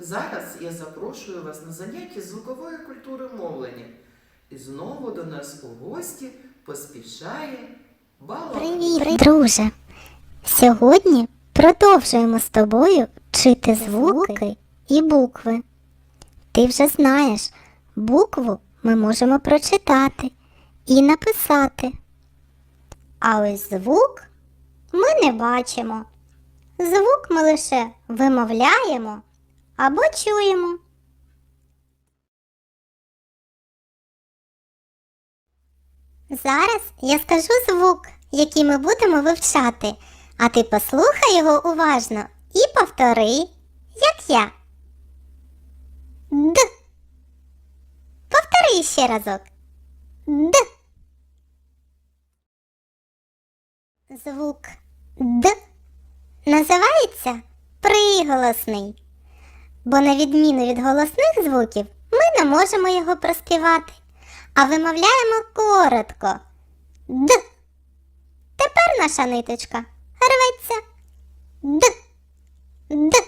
Зараз я запрошую вас на заняття звукової культури мовлення. І знову до нас у гості поспішає Бала. Привіт, друже! Сьогодні продовжуємо з тобою вчити звуки і букви. Ти вже знаєш, букву ми можемо прочитати і написати. А ось звук ми не бачимо. Звук ми лише вимовляємо або чуємо. Зараз я скажу звук, який ми будемо вивчати, а ти послухай його уважно і повтори, як я. Д. Повтори ще разок. Д. Звук Д називається приголосний, бо на відміну від голосних звуків ми не можемо його проспівати а вимовляємо коротко. Д. Тепер наша ниточка рветься. Д. Д.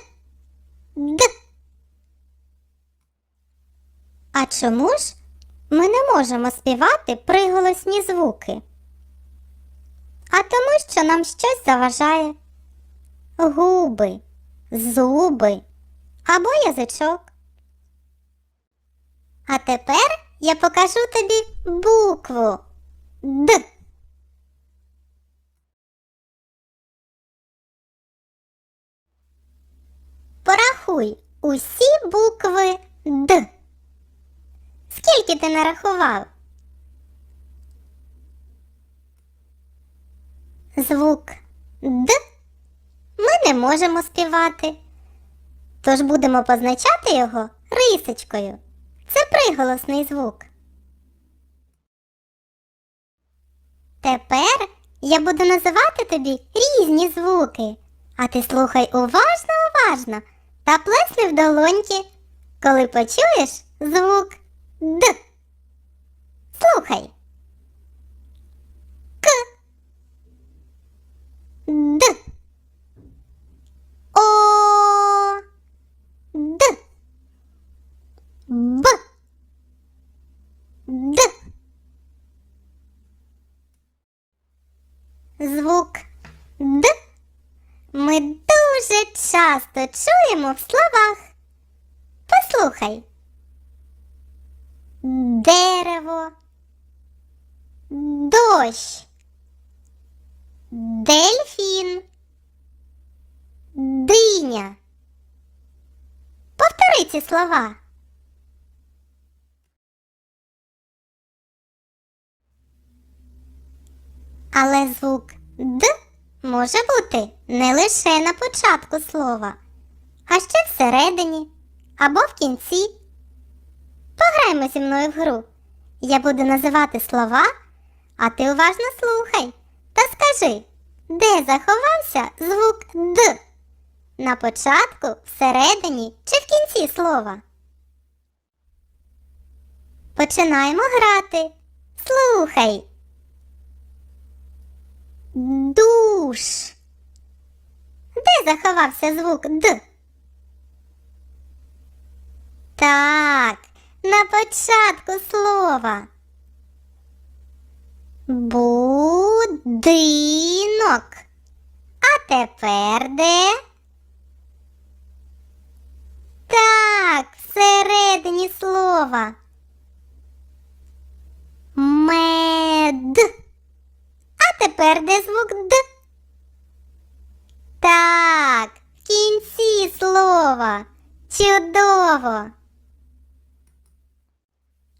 Д. А чому ж ми не можемо співати приголосні звуки? А тому, що нам щось заважає. Губи, зуби або язичок. А тепер я покажу тобі букву Д. Порахуй усі букви Д. Скільки ти нарахував? Звук Д ми не можемо співати. Тож будемо позначати його рисочкою. Це приголосний звук. Тепер я буду називати тобі різні звуки, а ти слухай уважно, уважно та плесни в долоньки, коли почуєш звук Д. Слухай. К. Д. О. Д. Б. Д. Звук Д ми дуже часто чуємо в словах. Послухай. Дерево. Дощ. Дельфін. Диня. Повтори ці слова. Але звук Д може бути не лише на початку слова, а ще всередині або в кінці. Пограймо зі мною в гру. Я буду називати слова, а ти уважно слухай та скажи, де заховався звук Д? На початку, всередині чи в кінці слова? Починаємо грати. Слухай. Душ. Де заховався звук Д? Так, на початку слова. Будинок. А тепер де? Так, всередині слова. Мед. А тепер де звук Д? Так, в кінці слова. Чудово.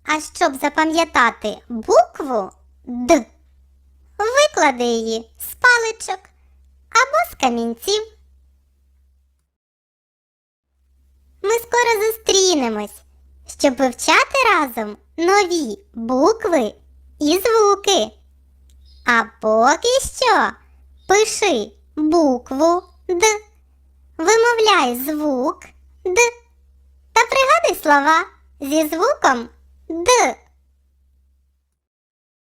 А щоб запам'ятати букву Д, виклади її з паличок або з камінців. Ми скоро зустрінемось, щоб вивчати разом нові букви і звуки. А поки що пиши букву Д, вимовляй звук Д та пригадай слова зі звуком Д.